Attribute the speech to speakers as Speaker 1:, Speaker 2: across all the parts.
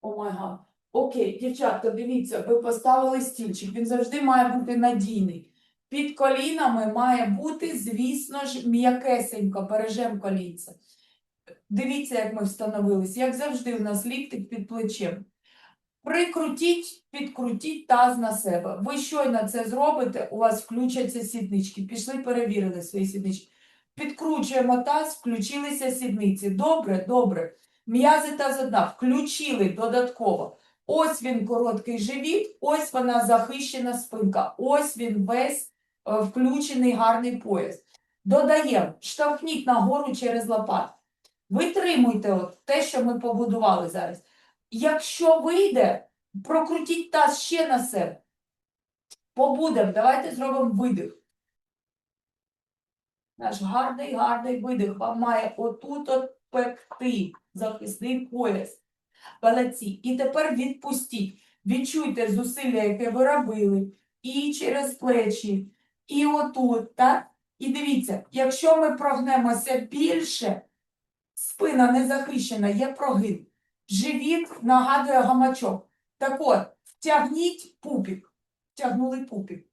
Speaker 1: О май гад. Окей, дівчатка, дивіться, ви поставили стільчик, він завжди має бути надійний. Під колінами має бути, звісно ж, м'якесенько, бережем колінця. Дивіться, як ми встановились. Як завжди, у нас ліктик під плечем. Прикрутіть, підкрутіть таз на себе. Ви щойно це зробите, у вас включаться сіднички. Пішли, перевірили свої сіднички. Підкручуємо таз, включилися сідниці. Добре, добре. М'язи таза дна включили додатково. Ось він короткий живіт, ось вона захищена спинка, ось він весь е, включений гарний пояс. Додаємо, штовхніть нагору через лопат. Витримуйте от те, що ми побудували зараз. Якщо вийде, прокрутіть таз ще на себе. Побудемо, давайте зробимо видих. Наш гарний, гарний видих вам має отут от пекти захисний пояс. Палаці. І тепер відпустіть. Відчуйте зусилля, яке ви робили, і через плечі, і отут, так? І дивіться, якщо ми прогнемося більше, спина не захищена, є прогин. Живіт нагадує гамачок. Так от, втягніть пупік. Втягнули пупік.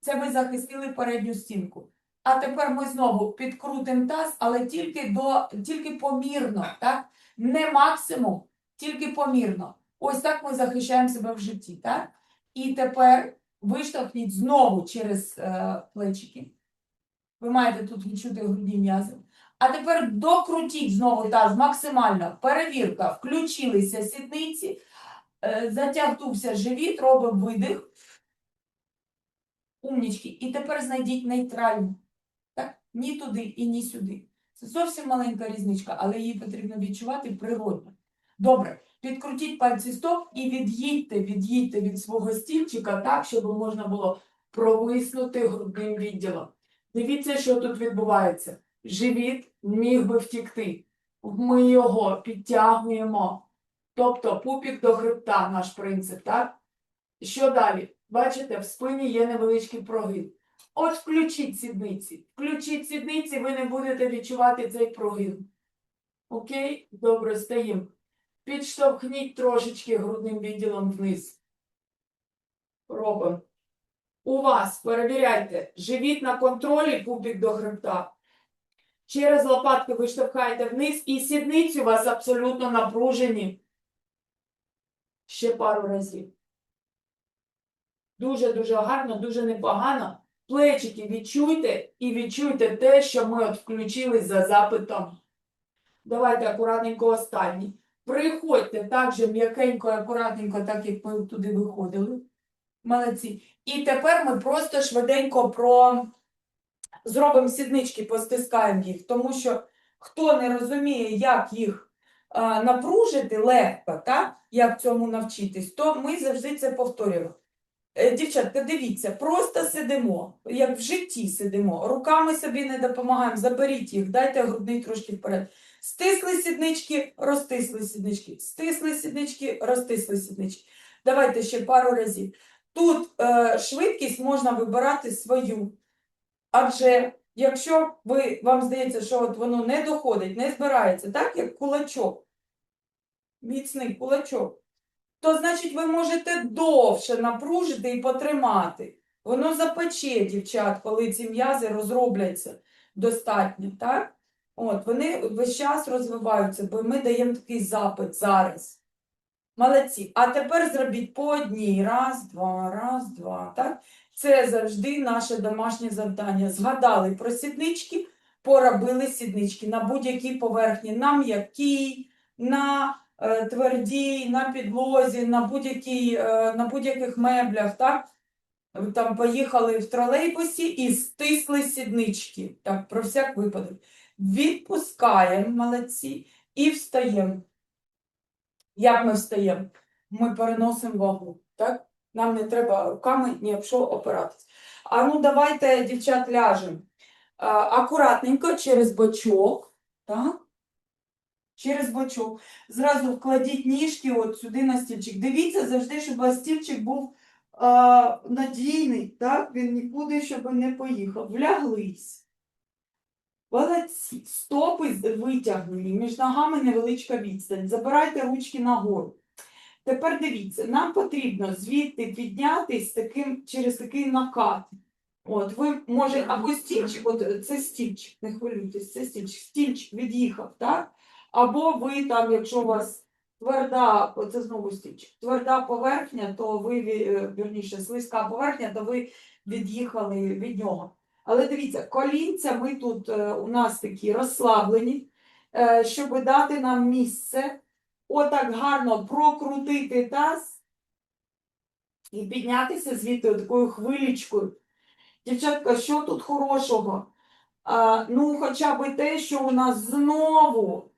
Speaker 1: Це ми захистили передню стінку. А тепер ми знову підкрутимо таз, але тільки, до, тільки помірно, так? Не максимум, тільки помірно. Ось так ми захищаємо себе в житті, так? І тепер виштовхніть знову через е, плечики. Ви маєте тут відчути грудні м'язи. А тепер докрутіть знову таз максимально. Перевірка. Включилися сідниці, е, затягнувся живіт, робимо видих. Умнічки. І тепер знайдіть нейтральну. Ні туди і ні сюди. Це зовсім маленька різничка, але її потрібно відчувати природно. Добре, підкрутіть пальці стоп і від'їдьте, від'їдьте від свого стільчика так, щоб можна було провиснути грудним відділом. Дивіться, що тут відбувається. Живіт міг би втікти. Ми його підтягуємо. Тобто пупік до хребта, наш принцип, так? Що далі? Бачите, в спині є невеличкий прогин. От включіть сідниці. Включіть сідниці, ви не будете відчувати цей прогин. Окей? Добре, стаємо. Підштовхніть трошечки грудним відділом вниз. Робимо. У вас, перевіряйте, живіт на контролі, пупік до хребта. Через лопатки ви штовхаєте вниз і сідниці у вас абсолютно напружені. Ще пару разів. Дуже-дуже гарно, дуже непогано. Плечики відчуйте і відчуйте те, що ми от включили за запитом. Давайте акуратненько останній. Приходьте так же м'якенько, акуратненько, так як ми туди виходили. Молодці. І тепер ми просто швиденько про... зробимо сіднички, постискаємо їх, тому що хто не розуміє, як їх а, напружити легко, так? як цьому навчитись, то ми завжди це повторюємо. Е, Дівчатка, дивіться, просто сидимо, як в житті сидимо, руками собі не допомагаємо, заберіть їх, дайте грудний трошки вперед. Стисли сіднички, розтисли сіднички, стисли сіднички, розтисли сіднички. Давайте ще пару разів. Тут е, швидкість можна вибирати свою. Адже якщо ви, вам здається, що от воно не доходить, не збирається, так як кулачок, міцний кулачок, то значить ви можете довше напружити і потримати. Воно запече, дівчат, коли ці м'язи розробляться достатньо, так? От, вони весь час розвиваються, бо ми даємо такий запит зараз. Молодці. А тепер зробіть по одній. Раз, два, раз, два. Так? Це завжди наше домашнє завдання. Згадали про сіднички, поробили сіднички на будь-якій поверхні, на м'якій, на твердій, на підлозі, на, будь-якій, е, на будь-яких меблях. Так? Там поїхали в тролейбусі і стисли сіднички. Так, про всяк випадок. Відпускаємо, молодці, і встаємо. Як ми встаємо? Ми переносимо вагу, так? Нам не треба руками ні об що опиратись. А ну давайте, дівчат, ляжемо. А, акуратненько через бочок, так? Через бочок. Зразу вкладіть ніжки от сюди на стільчик. Дивіться завжди, щоб стільчик був а, надійний, так? Він нікуди, щоб не поїхав. Вляглись. Молодці. Стопи витягнені, між ногами невеличка відстань. Забирайте ручки нагору. Тепер дивіться, нам потрібно звідти піднятись таким, через такий накат. От, ви може, або стільчик, от це стільчик, не хвилюйтесь, це стільчик, стільчик від'їхав, так? Або ви там, якщо у вас тверда, це знову стільчик, тверда поверхня, то ви, е, вірніше, слизька поверхня, то ви від'їхали від нього. Але дивіться, колінця ми тут е, у нас такі розслаблені, е, щоб дати нам місце, отак гарно прокрутити таз і піднятися звідти такою хвилічкою. Дівчатка, що тут хорошого? А, ну, хоча б те, що у нас знову,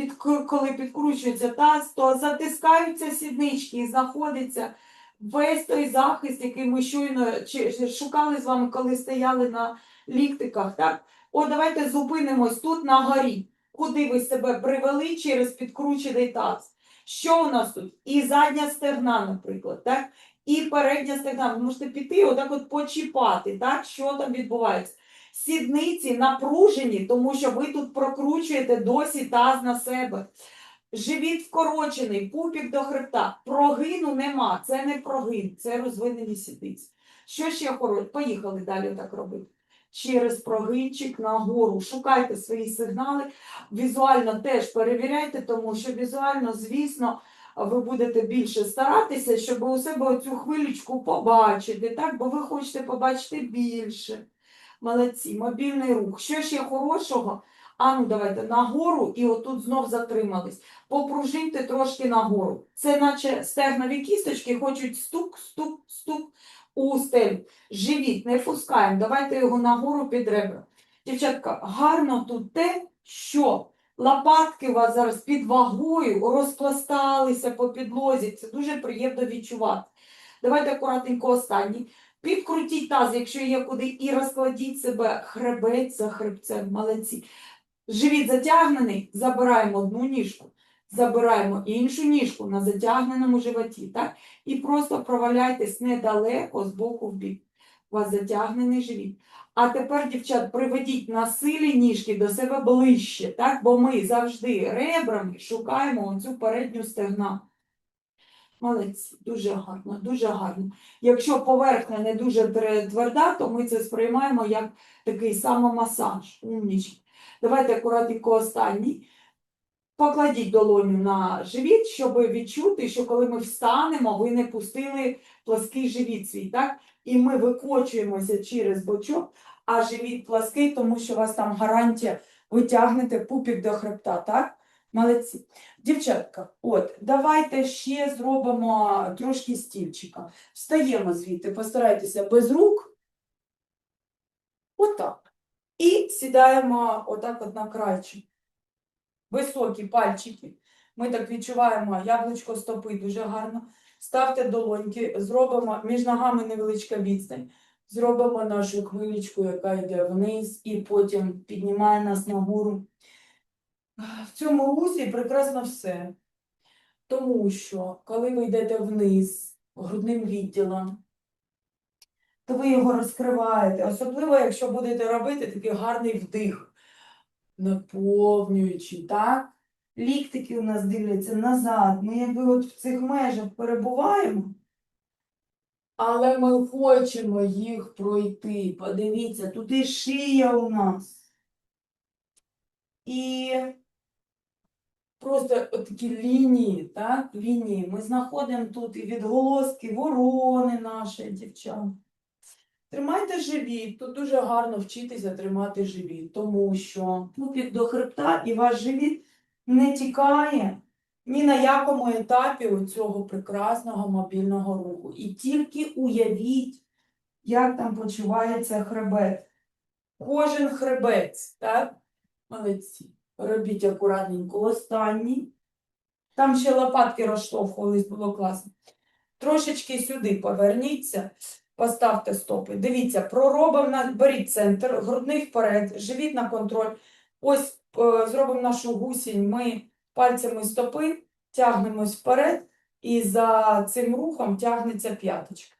Speaker 1: під, коли підкручується таз, то затискаються сіднички і знаходиться весь той захист, який ми щойно чи- шукали з вами, коли стояли на ліктиках. Так? О, давайте зупинимось тут на горі. Куди ви себе привели через підкручений таз? Що у нас тут? І задня стегна, наприклад, так? і передня стегна. Ви можете піти, отак от почіпати, так? що там відбувається. Сідниці напружені, тому що ви тут прокручуєте досі таз на себе. Живіт вкорочений, пупік до хребта. Прогину нема, це не прогин, це розвинені сідниці. Що ще хороше? Поїхали далі так робити. Через прогинчик нагору. Шукайте свої сигнали. Візуально теж перевіряйте, тому що візуально, звісно, ви будете більше старатися, щоб у себе оцю хвилючку побачити, так? бо ви хочете побачити більше. Молодці, мобільний рух. Що ще хорошого? А ну давайте нагору і отут знов затримались. Попружиньте трошки нагору. Це наче стегнові кісточки хочуть стук, стук, стук у стелю. Живіт не пускаємо, давайте його нагору під ребра. Дівчатка, гарно тут те, що лопатки у вас зараз під вагою розпласталися по підлозі. Це дуже приємно відчувати. Давайте акуратненько останній. Підкрутіть таз, якщо є куди, і розкладіть себе хребець за хребцем. Молодці. Живіт затягнений, забираємо одну ніжку, забираємо іншу ніжку на затягненому животі, так? І просто проваляйтесь недалеко з боку в бік. У вас затягнений живіт. А тепер, дівчат, приведіть на силі ніжки до себе ближче, так? бо ми завжди ребрами шукаємо оцю передню стегна. Молодці, дуже гарно, дуже гарно. Якщо поверхня не дуже тверда, то ми це сприймаємо як такий самомасаж. Умнічки. Давайте акуратненько останній. Покладіть долоню на живіт, щоб відчути, що коли ми встанемо, ви не пустили плаский живіт свій, так? І ми викочуємося через бочок, а живіт плаский, тому що у вас там гарантія, ви тягнете пупік до хребта, так? Молодці. Дівчатка, от, давайте ще зробимо трошки стільчика. Встаємо звідти, постарайтеся без рук. Отак. І сідаємо отак от на крайчик. Високі пальчики. Ми так відчуваємо яблучко стопи дуже гарно. Ставте долоньки, зробимо між ногами невеличка відстань. Зробимо нашу хвилечку, яка йде вниз, і потім піднімає нас нагору. В цьому русі прекрасно все. Тому що, коли ви йдете вниз грудним відділом, то ви його розкриваєте. Особливо, якщо будете робити такий гарний вдих, наповнюючи, так? Ліктики у нас дивляться назад. Ми якби от в цих межах перебуваємо. Але ми хочемо їх пройти. Подивіться, тут і шия у нас. І просто такі лінії, так? Лінії. Ми знаходимо тут і відголоски ворони наші, дівчат. Тримайте живіт. Тут дуже гарно вчитися тримати живіт, тому що пупік до хребта і ваш живіт не тікає ні на якому етапі цього прекрасного мобільного руху. І тільки уявіть, як там почувається хребет. Кожен хребець, так? Молодці. Робіть акуратненько останній. Там ще лопатки розштовхувались, було класно. Трошечки сюди поверніться, поставте стопи. Дивіться, проробимо, беріть центр, грудний вперед, живіт на контроль. Ось е, зробимо нашу гусінь. Ми пальцями стопи тягнемось вперед, і за цим рухом тягнеться п'яточка.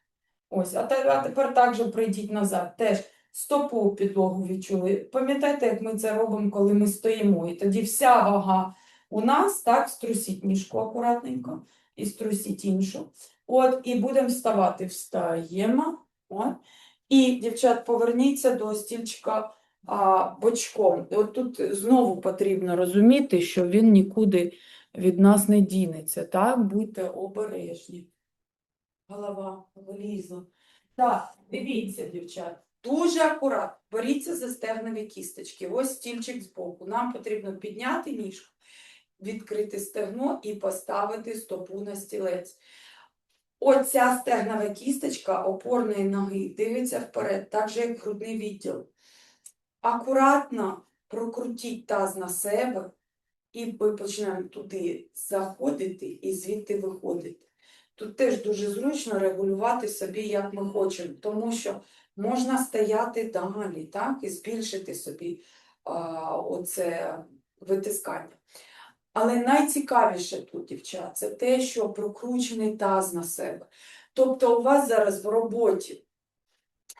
Speaker 1: Ось, а, а тепер також прийдіть назад. Теж стопу в підлогу відчули. Пам'ятаєте, як ми це робимо, коли ми стоїмо? І тоді вся вага у нас, так, струсіть ніжку акуратненько. і струсіть іншу. От, і будемо вставати. Встаємо. От. І, дівчат, поверніться до стільчика а, бочком. От тут знову потрібно розуміти, що він нікуди від нас не дінеться. Так, будьте обережні. Голова влізла. Так, дивіться, дівчат. Дуже акуратно. Боріться за стегнові кісточки. Ось стільчик збоку. Нам потрібно підняти ніжку, відкрити стегно і поставити стопу на стілець. Оця стегнова кісточка опорної ноги дивиться вперед, так же як грудний відділ. Акуратно прокрутіть таз на себе, і ми почнемо туди заходити і звідти виходити. Тут теж дуже зручно регулювати собі, як ми хочемо, тому що можна стояти далі, так, і збільшити собі а, оце витискання. Але найцікавіше тут, дівчат, це те, що прокручений таз на себе. Тобто у вас зараз в роботі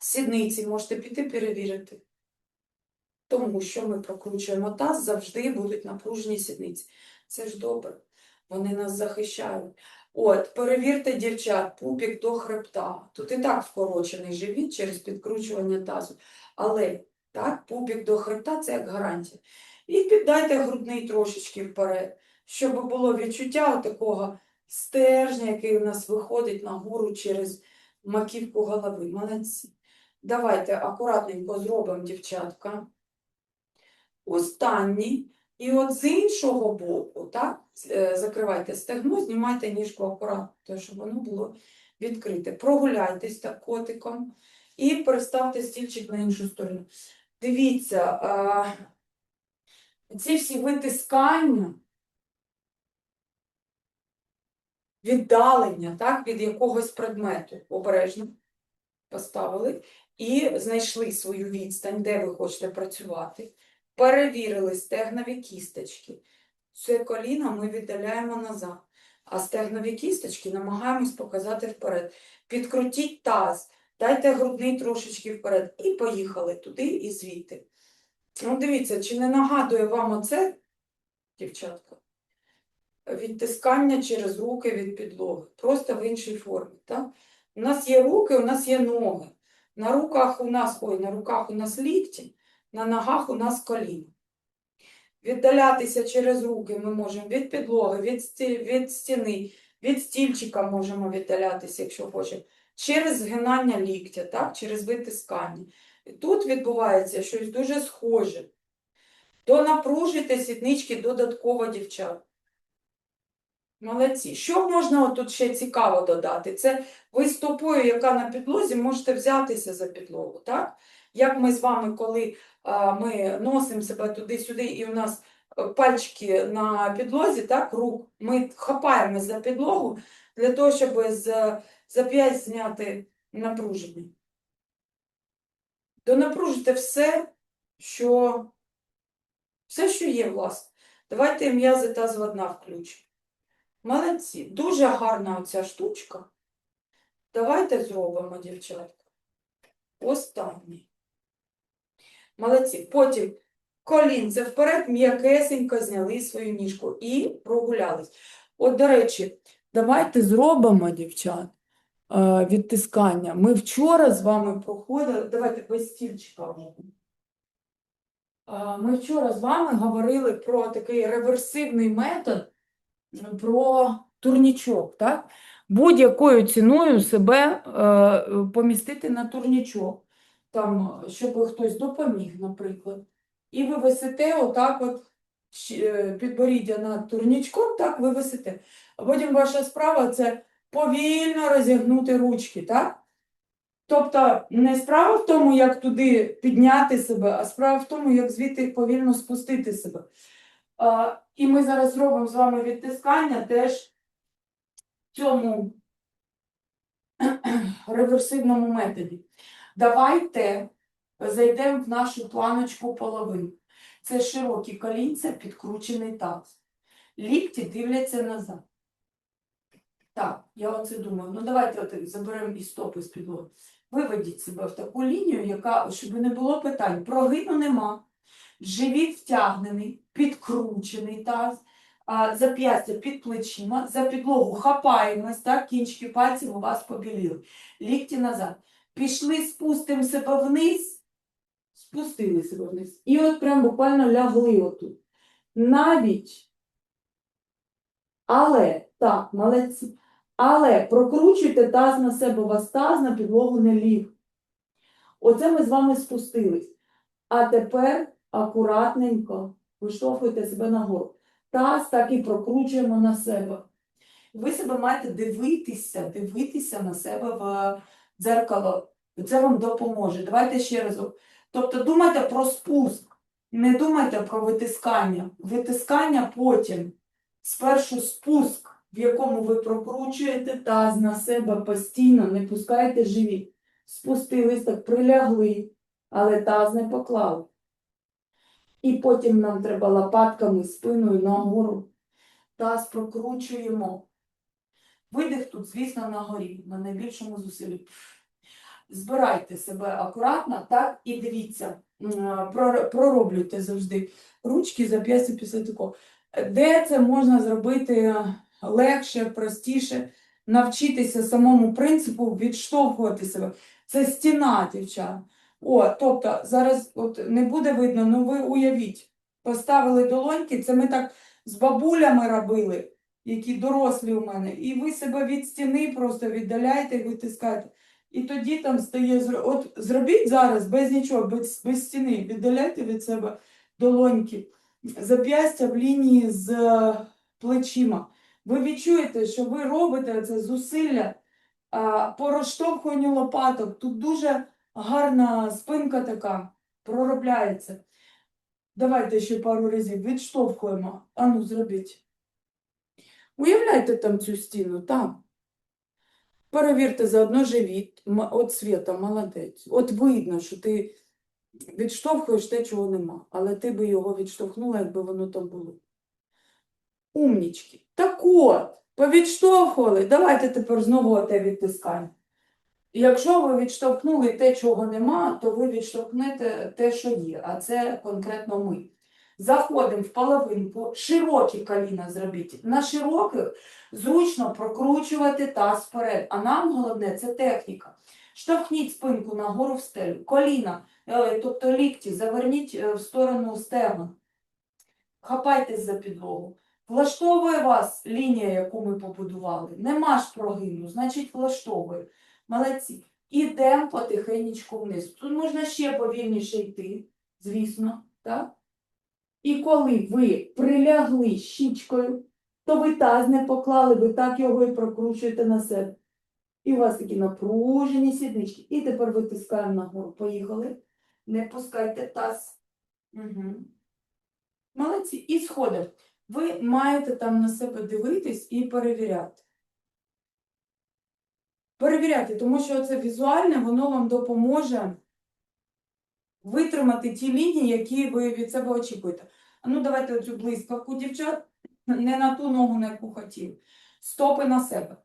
Speaker 1: сідниці можете піти перевірити. Тому що ми прокручуємо таз, завжди будуть напружені сідниці. Це ж добре, вони нас захищають. От, перевірте, дівчат, пупік до хребта. Тут і так вкорочений живіт через підкручування тазу. Але так, пупік до хребта це як гарантія. І піддайте грудний трошечки вперед, щоб було відчуття такого стержня, який у нас виходить нагору через маківку голови. Молодці. Давайте акуратненько зробимо, дівчатка. Останній. І от з іншого боку, так, е, закривайте стегно, знімайте ніжку акуратно, щоб воно було відкрите. Прогуляйтесь так котиком і переставте стільчик на іншу сторону. Дивіться, ці всі витискання, віддалення так, від якогось предмету обережно поставили і знайшли свою відстань, де ви хочете працювати. Перевірили стегнові кісточки. Це коліна ми віддаляємо назад, а стегнові кісточки намагаємось показати вперед. Підкрутіть таз, дайте грудний трошечки вперед і поїхали туди і звідти. Ну, дивіться, чи не нагадує вам оце, дівчатка, відтискання через руки від підлоги, просто в іншій формі. Так? У нас є руки, у нас є ноги. На руках у нас, ой, на руках у нас лікті, на ногах у нас коліна. Віддалятися через руки ми можемо від підлоги, від, сті, від стіни, від стільчика можемо віддалятися, якщо хочемо, через згинання ліктя, так? через витискання. І тут відбувається щось дуже схоже. Донапружуйте сіднички додатково, дівчат. Молодці. Що можна тут ще цікаво додати? Це ви стопою, яка на підлозі, можете взятися за підлогу. так? Як ми з вами, коли ми носимо себе туди-сюди, і у нас е, пальчики на підлозі, так, рук, ми хапаємо за підлогу для того, щоб з зап'ясть зняти напруження. Донапружити все, що, все, що є, власне. Давайте м'язи тазова дна включимо. Молодці. Дуже гарна оця штучка. Давайте зробимо, дівчатка. Останній. Молодці. Потім колінце вперед, м'якесенько зняли свою ніжку і прогулялись. От, до речі, давайте зробимо, дівчат, е, відтискання. Ми вчора з вами проходили, давайте без стільчика. Е, Ми вчора з вами говорили про такий реверсивний метод, про турнічок, так? Будь-якою ціною себе е, помістити на турнічок, там, щоб хтось допоміг, наприклад. І ви висите отак от е, підборіддя над турнічком, так ви висите. А потім ваша справа це повільно розігнути ручки, так? Тобто не справа в тому, як туди підняти себе, а справа в тому, як звідти повільно спустити себе. А, і ми зараз зробимо з вами відтискання теж в цьому реверсивному методі. Давайте зайдемо в нашу планочку половин. Це широкі колінця, підкручений таз. Лікті дивляться назад. Так, я оце думаю. Ну давайте от заберемо і стопи з підлоги. Виведіть себе в таку лінію, яка, щоб не було питань. Прогину нема. Живіт втягнений, підкручений таз, зап'ястя під плечима, за підлогу хапаємось, так, кінчики пальців у вас побіліли. Лікті назад. Пішли, спустимо себе вниз, спустили себе вниз. І от прям буквально лягли отут. Навіть, але, так, молодці. Але прокручуйте таз на себе, у вас таз на підлогу не ліг. Оце ми з вами спустились. А тепер акуратненько виштовхуйте себе нагору. Таз так і прокручуємо на себе. Ви себе маєте дивитися, дивитися на себе в дзеркало. Це вам допоможе. Давайте ще разок. Тобто думайте про спуск, не думайте про витискання. Витискання потім. Спершу спуск, в якому ви прокручуєте таз на себе постійно, не пускаєте живіт. Спустились, так прилягли, але таз не поклали. І потім нам треба лопатками, спиною нагору. Таз прокручуємо. Видих тут, звісно, на горі, на найбільшому зусиллі. Збирайте себе акуратно, так, і дивіться, пророблюйте завжди ручки, зап'ястя після такого. Де це можна зробити легше, простіше, навчитися самому принципу відштовхувати себе. Це стіна, дівчат. О, тобто зараз от не буде видно, ну ви уявіть, поставили долоньки, це ми так з бабулями робили, які дорослі у мене, і ви себе від стіни просто віддаляєте і витискаєте. І тоді там стає, от зробіть зараз без нічого, без, без стіни, віддаляйте від себе долоньки, зап'ястя в лінії з е, плечима. Ви відчуєте, що ви робите це зусилля по розштовхуванню лопаток. Тут дуже гарна спинка така проробляється. Давайте ще пару разів відштовхуємо. Ану, зробіть. Уявляйте там цю стіну, там. Перевірте заодно живіт. От Свята, молодець. От видно, що ти відштовхуєш те, чого нема. Але ти би його відштовхнула, якби воно там було. Умнічки. Так от, повідштовхували. Давайте тепер знову оте відтискання. Якщо ви відштовхнули те, чого нема, то ви відштовхнете те, що є, а це конкретно ми. Заходимо в половинку, широкі коліна зробіть. На широких зручно прокручувати таз вперед. А нам головне це техніка. Штовхніть спинку нагору в стелю. Коліна, е, тобто лікті, заверніть е, в сторону стегон. Хапайтесь за підлогу. Влаштовує вас лінія, яку ми побудували. Нема ж прогину, значить влаштовує. Молодці. Ідемо потихенечку вниз. Тут можна ще повільніше йти, звісно, так? І коли ви прилягли щічкою, то ви таз не поклали, ви так його і прокручуєте на себе. І у вас такі напружені сіднички. І тепер витискаємо нагору. Поїхали. Не пускайте таз. Угу. Молодці. І сходимо. Ви маєте там на себе дивитись і перевіряти. Перевіряйте, тому що це візуальне, воно вам допоможе витримати ті лінії, які ви від себе очікуєте. Ну давайте оцю блискавку, дівчат, не на ту ногу, на яку хотів. Стопи на себе.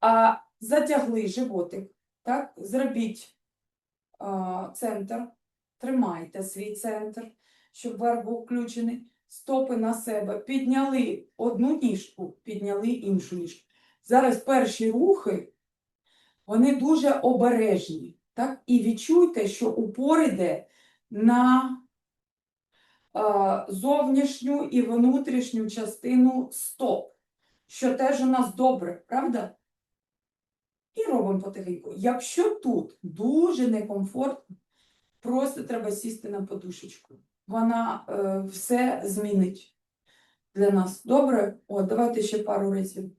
Speaker 1: А затягли животик, так? Зробіть а, центр, тримайте свій центр, щоб верх був включений. Стопи на себе. Підняли одну ніжку, підняли іншу ніжку. Зараз перші рухи, вони дуже обережні. Так? І відчуйте, що упор іде на е, зовнішню і внутрішню частину стоп, що теж у нас добре, правда? І робимо потихеньку. Якщо тут дуже некомфортно, просто треба сісти на подушечку. Вона е, все змінить для нас. Добре? О, давайте ще пару разів.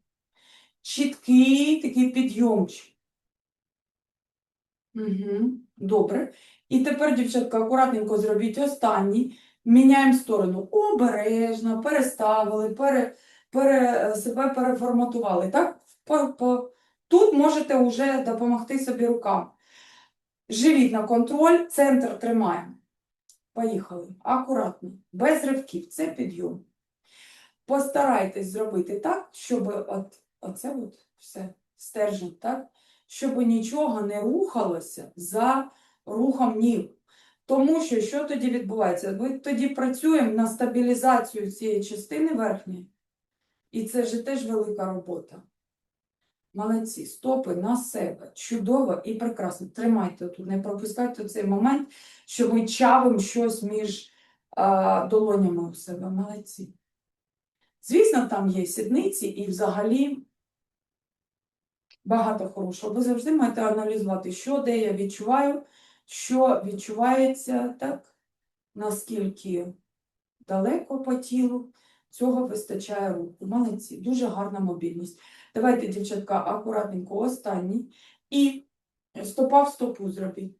Speaker 1: Чіткий такий підйомчик. Угу, добре. І тепер, дівчатка, акуратненько зробіть останній. Міняємо сторону. Обережно, переставили, пере, пере, себе переформатували. Так? Тут можете вже допомогти собі руками. Живіть на контроль, центр тримаємо. Поїхали. Акуратно, без ривків. Це підйом. Постарайтесь зробити так, щоб от, оце от все стержень, так? Щоб нічого не рухалося за рухом ніг. Тому що що тоді відбувається? Ми тоді працюємо на стабілізацію цієї частини верхньої, І це ж теж велика робота. Молодці, стопи на себе. Чудово і прекрасно. Тримайте тут, не пропускайте цей момент, що ми чавимо щось між а, долонями у себе. Молодці. Звісно, там є сідниці і взагалі багато хорошого. Ви завжди маєте аналізувати, що де я відчуваю, що відчувається, так, наскільки далеко по тілу. Цього вистачає руку. Молодці, дуже гарна мобільність. Давайте, дівчатка, акуратненько останній. І стопа в стопу зробіть.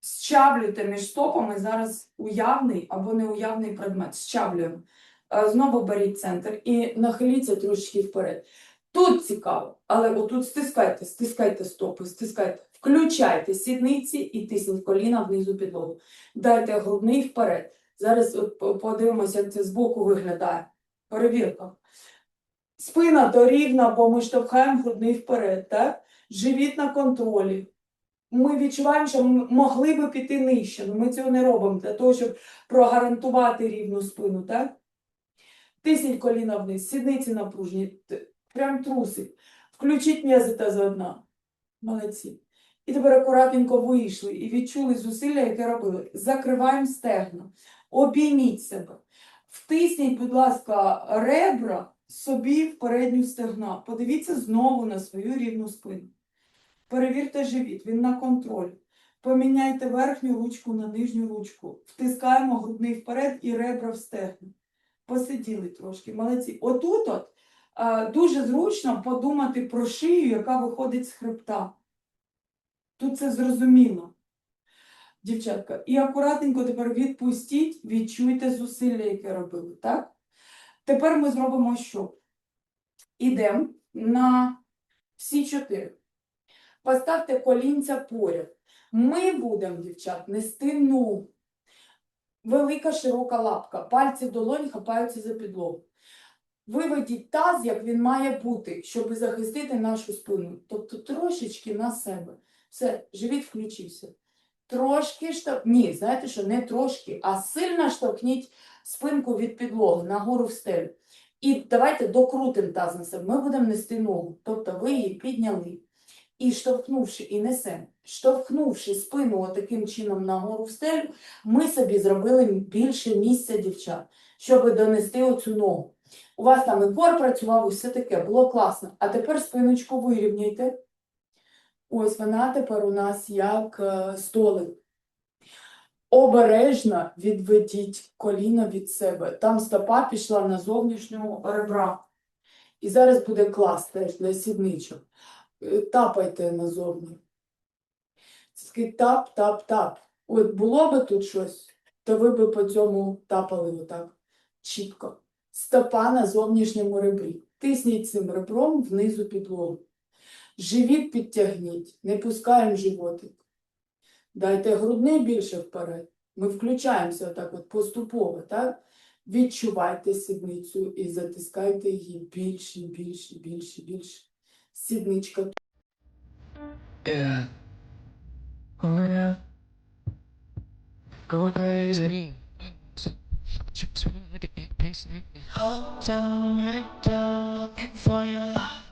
Speaker 1: Щавлюйте між стопами зараз уявний або неуявний предмет. Щавлюємо. Е, Знову беріть центр і нахиліться трошки вперед. Тут цікаво, але отут стискайте, стискайте стопи, стискайте. Включайте сідниці і тисніть коліна внизу підлогу. Дайте грудний вперед. Зараз подивимося, як це збоку виглядає. Перевірка. Спина то бо ми штовхаємо грудний вперед, так? Живіт на контролі. Ми відчуваємо, що ми могли би піти нижче, але ми цього не робимо для того, щоб прогарантувати рівну спину, так? Тисніть коліна вниз, сідниці напружені, т- прям трусить. Включіть м'язи таза Молодці. І тепер акуратненько вийшли і відчули зусилля, яке робили. Закриваємо стегна, обійміть себе. Втисніть, будь ласка, ребра собі в передню стегна. Подивіться знову на свою рівну спину. Перевірте живіт, він на контроль. Поміняйте верхню ручку на нижню ручку. Втискаємо грудний вперед і ребра в стегна. Посиділи трошки, молодці. Отут от а, дуже зручно подумати про шию, яка виходить з хребта. Тут це зрозуміло. Дівчатка, і акуратненько тепер відпустіть, відчуйте зусилля, яке робили, так? Тепер ми зробимо що? Ідемо на всі чотири. Поставте колінця поряд. Ми будемо, дівчат, нести ногу. Велика широка лапка. Пальці в долоні хапаються за підлогу. Виведіть таз, як він має бути, щоб захистити нашу спину. Тобто трошечки на себе. Все, живіт включився. Трошки штовх... Ні, знаєте що, не трошки, а сильно штовхніть спинку від підлоги нагору в стелю. І давайте докрутимо таз на себе. Ми будемо нести ногу. Тобто ви її підняли. І штовхнувши, і несемо, штовхнувши спину таким чином нагору в стелю, ми собі зробили більше місця дівчат, щоб донести оцю ногу. У вас там і кор працював, і все таке, було класно. А тепер спиночку вирівняйте. Ось вона тепер у нас як е, столик. Обережно відведіть коліно від себе. Там стопа пішла на зовнішнього ребра. І зараз буде клас теж для сідничок. Е, Тапайте назовні. Це такий тап, тап, тап. От було би тут щось, то ви би по цьому тапали отак чітко. Стопа на зовнішньому ребрі. Тисніть цим ребром внизу підлогу. Живіт підтягніть, не пускаємо животик. Дайте грудний більше вперед. Ми включаємося отак от поступово, так? Відчувайте сідницю і затискайте її більше, більше, більше, більше. Сідничка
Speaker 2: Yeah. Oh yeah. Go crazy. Takes me home, down, right down, for your love.